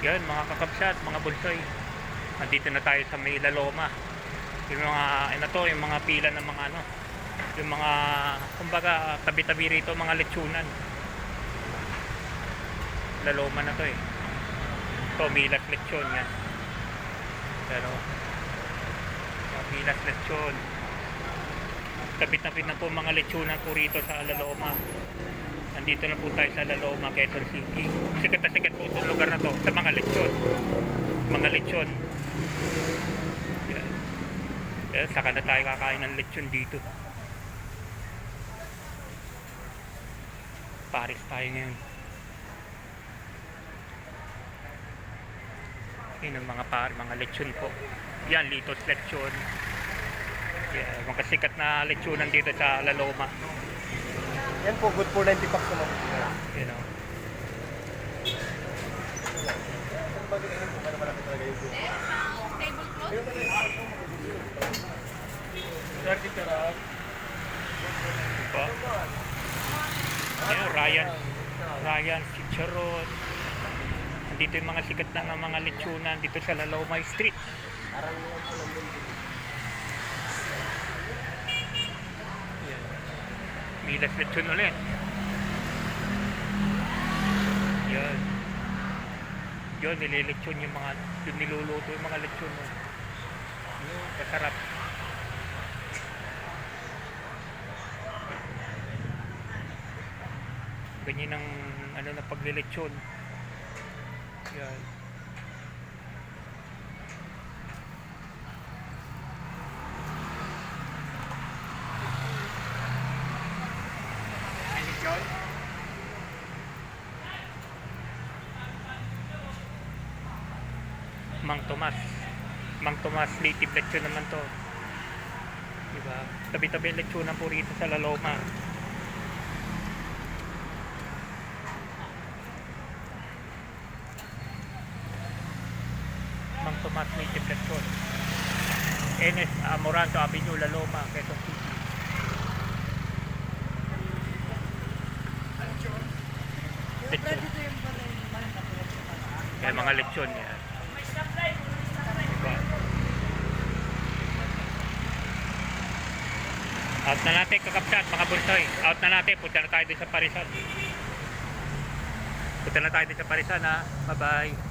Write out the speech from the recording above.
Yan, mga kakabsat, mga bulsoy. Nandito na tayo sa may Laloma. Yung mga, ano to, yung mga pila ng mga ano, yung mga, kumbaga, tabi-tabi rito, mga lechonan. Laloma na to eh. Ito, Milas Lechon yan. Pero, Milas Lechon. Tabi-tabi na po mga lechonan po rito sa Laloma. Nandito na po tayo sa Laloma, Quezon City. Sikat na sikat po itong lugar na to sa mga lechon. Mga lechon. Yan. Yan, saka na tayo kakain ng lechon dito. Paris tayo ngayon. Yun ang mga par, mga lechon po. Yan, Litos Lechon. Yan, mga sikat na lechonan dito sa Laloma. Yan po, good for 90 bucks naman. Yung food. Dirty karab. Diba? Ayan, Ryan. Ryan, Chicharon. Nandito yung mga sikat na mga lechonan dito sa Lalomay Street. Ayan. Milas lechon ulit. Yan. Yun, nililechon yung mga, yung niluluto yung mga lechon. oh. Yun, kasarap. ganyan ang ano na paglilechon yan Lechon? Mang Tomas. Mang Tomas native lechon naman to. Diba? Tabi-tabi lechonan po rito sa Laloma Mang Tomas native lechon. NS Amoranto Avenue Laloma Quezon City. Lechon. Yan mga lechon yan. Diba? Out na natin kakapsat mga bunsoy. Out na natin. Punta na tayo din sa Parisan. Punta na tayo din sa Parisan ha. Bye bye.